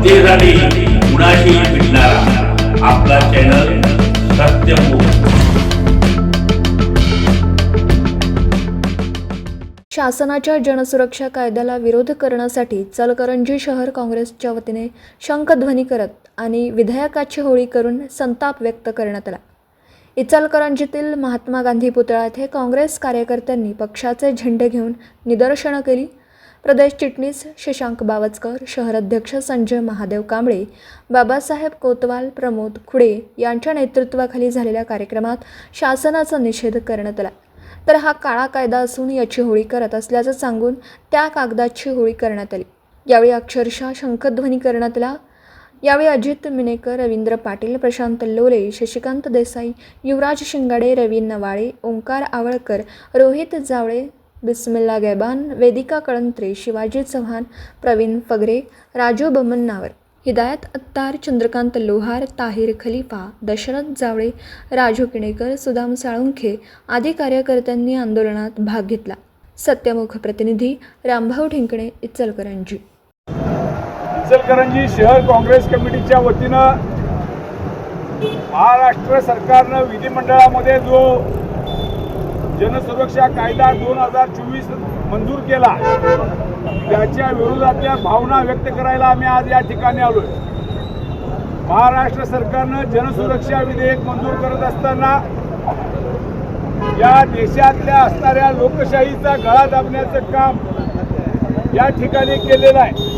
सत्य कुणाशी भेटणारा आपला चॅनल सत्यमुख शासनाच्या जनसुरक्षा कायद्याला विरोध करण्यासाठी चलकरंजी शहर काँग्रेसच्या वतीने शंखध्वनी करत आणि विधेयकाची होळी करून संताप व्यक्त करण्यात आला. इचलकरंजीतील महात्मा गांधी पुतळा येथे काँग्रेस कार्यकर्त्यांनी पक्षाचे झेंडे घेऊन निदर्शनं केली. प्रदेश चिटणीस शशांक बावचकर शहराध्यक्ष संजय महादेव कांबळे बाबासाहेब कोतवाल प्रमोद खुडे यांच्या नेतृत्वाखाली झालेल्या कार्यक्रमात शासनाचा निषेध करण्यात आला. तर हा काळा कायदा असून याची होळी करत असल्याचं सांगून त्या कागदाची होळी करण्यात आली. यावेळी अक्षरशः शंखध्वनी करण्यात आला. यावेळी अजित मिनेकर रवींद्र पाटील प्रशांत लोले शशिकांत देसाई युवराज शिंगाडे रवी नवाळे ओंकार आवळकर रोहित जावळे बिस्मिल्ला गैबान वेदिका कळंत्रे शिवाजी चव्हाण प्रवीण फगरे राजू बमन्नावर हिदायत अत्तार चंद्रकांत लोहार ताहिर खलिफा दशरथ जावळे राजू किणेकर सुदाम साळुंखे आदी कार्यकर्त्यांनी आंदोलनात भाग घेतला. सत्यमुख प्रतिनिधी रामभाऊ ढिंकणे इचलकरंजी. इचलकरंजी शहर काँग्रेस कमिटीच्या वतीनं महाराष्ट्र सरकारनं विधिमंडळामध्ये जो जनसुरक्षा कायदा दोन हजार चोवीस मंजूर केला. त्याच्या विरोधातल्या भावना व्यक्त करायला आम्ही आज या ठिकाणी आलोय. महाराष्ट्र सरकारनं जनसुरक्षा विधेयक मंजूर करत असताना या देशातल्या असणाऱ्या लोकशाहीचा गळा दाबण्याचं काम या ठिकाणी केलेलं आहे.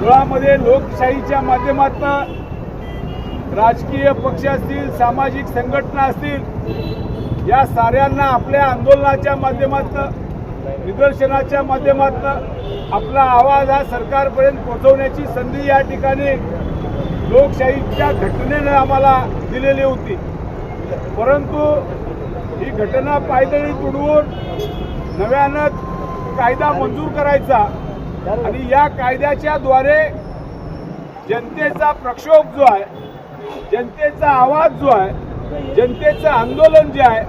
मुळामध्ये लोकशाहीच्या माध्यमातून राजकीय पक्ष असतील सामाजिक संघटना असतील या साऱ्यांना आपल्या आंदोलनाच्या माध्यमातून निदर्शनाच्या माध्यमातून आपला आवाज हा सरकारपर्यंत पोहोचवण्याची संधी या ठिकाणी लोकशाहीच्या घटनेनं आम्हाला दिलेली होती. परंतु ही घटना पायदळी तुडवून नव्यानं कायदा मंजूर करायचा आणि या कायद्याच्या द्वारे जनतेचा प्रक्षोभ जो आहे जनतेचा आवाज जो आहे जनतेचं आंदोलन जे आहे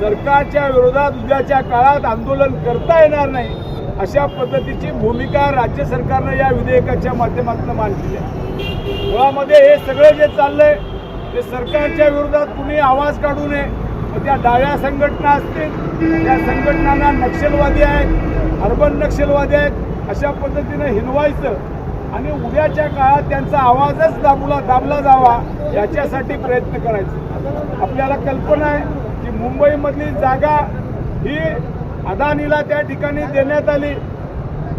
सरकारच्या विरोधात उद्याच्या काळात आंदोलन करता येणार नाही अशा पद्धतीची भूमिका राज्य सरकारनं या विधेयकाच्या माध्यमातून मांडली आहे. मुळामध्ये हे सगळं जे चाललंय ते सरकारच्या विरोधात कुणी आवाज काढू नये त्या डाव्या संघटना असतील त्या संघटनांना नक्षलवादी आहेत अर्बन नक्षलवादी आहेत अशा पद्धतीनं हिनवायचं आणि उद्याच्या काळात त्यांचा आवाजच दाबला दाबला जावा याच्यासाठी प्रयत्न करायचे. आपल्याला कल्पना आहे की मुंबईमधली जागा ही अदानीला त्या ठिकाणी देण्यात आली.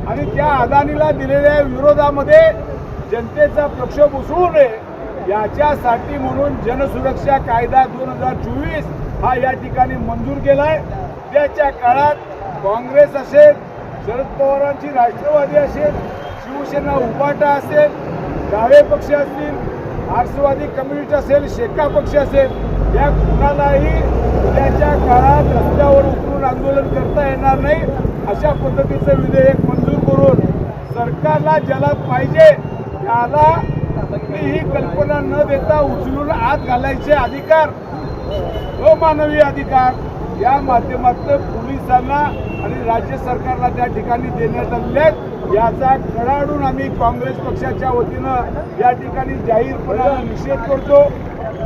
आणि त्या अदानीला दिलेल्या विरोधामध्ये जनतेचा प्रक्षोभ उसळू नये याच्यासाठी म्हणून जनसुरक्षा कायदा दोन हजार चोवीस हा या ठिकाणी मंजूर केलाय. त्याच्या काळात काँग्रेस असेल शरद पवारांची राष्ट्रवादी असेल शिवसेना उपाटा असेल डावे पक्ष असतील मार्क्सवादी कम्युनिस्ट असेल शेका पक्ष असेल या कुणालाही उद्याच्या काळात रस्त्यावर उतरून आंदोलन करता येणार नाही अशा पद्धतीचं विधेयक मंजूर करून सरकारला ज्याला पाहिजे त्याला ही कल्पना न देता उचलून आत घालायचे अधिकार अमानवी अधिकार या माध्यमातून पोलिसांना आणि राज्य सरकारला त्या ठिकाणी देण्यात आलेले आहेत. याचा कडाडून आम्ही काँग्रेस पक्षाच्या वतीनं या ठिकाणी जाहीरपणानं निषेध करतो.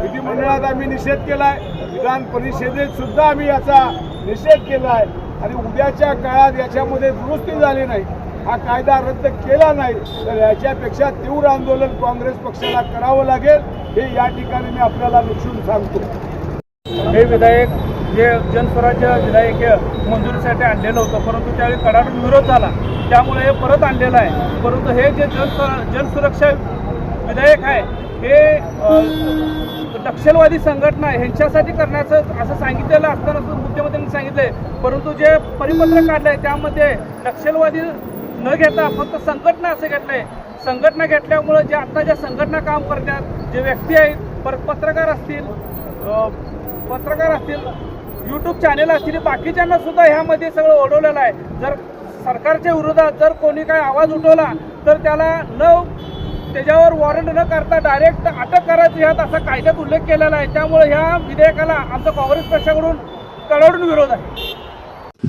विधिमंडळात आम्ही निषेध केलाय. विधान परिषदेत सुद्धा आम्ही याचा निषेध केलाय. आणि उद्याच्या काळात याच्यामध्ये दुरुस्ती झाली नाही हा कायदा रद्द केला नाही तर याच्यापेक्षा तीव्र आंदोलन काँग्रेस पक्षाला करावं लागेल हे या ठिकाणी मी आपल्याला निक्षून सांगतो. हे विधायक जे जनस्वराज्य विधायक मंजुरीसाठी आणलेलं होतं परंतु त्यावेळी कडाडून विरोध झाला. त्यामुळे हे परत आणलेलं आहे. परंतु हे जे जन जनसुरक्षा विधेयक आहे हे नक्षलवादी संघटना ह्यांच्यासाठी करण्याचं असं सांगितलेलं असताना मुख्यमंत्र्यांनी सांगितलंय. परंतु जे परिपत्रक काढलंय त्यामध्ये नक्षलवादी न घेता फक्त संघटना असं घेतलंय. संघटना घेतल्यामुळं जे आता ज्या संघटना काम करतात जे व्यक्ती आहेत परत पत्रकार असतील पत्रकार असतील यूट्यूब चॅनेल असतील बाकीच्यांना सुद्धा ह्यामध्ये सगळं ओढवलेलं आहे. जर सरकारच्या विरोधात जर कोणी काय आवाज उठवला तर त्याला न त्याच्यावर वॉरंट न करता डायरेक्ट अटक करायची ह्यात असा कायद्यात उल्लेख केलेला आहे. त्यामुळे ह्या विधेयकाला आमचा काँग्रेस पक्षाकडून कडवडून विरोध आहे.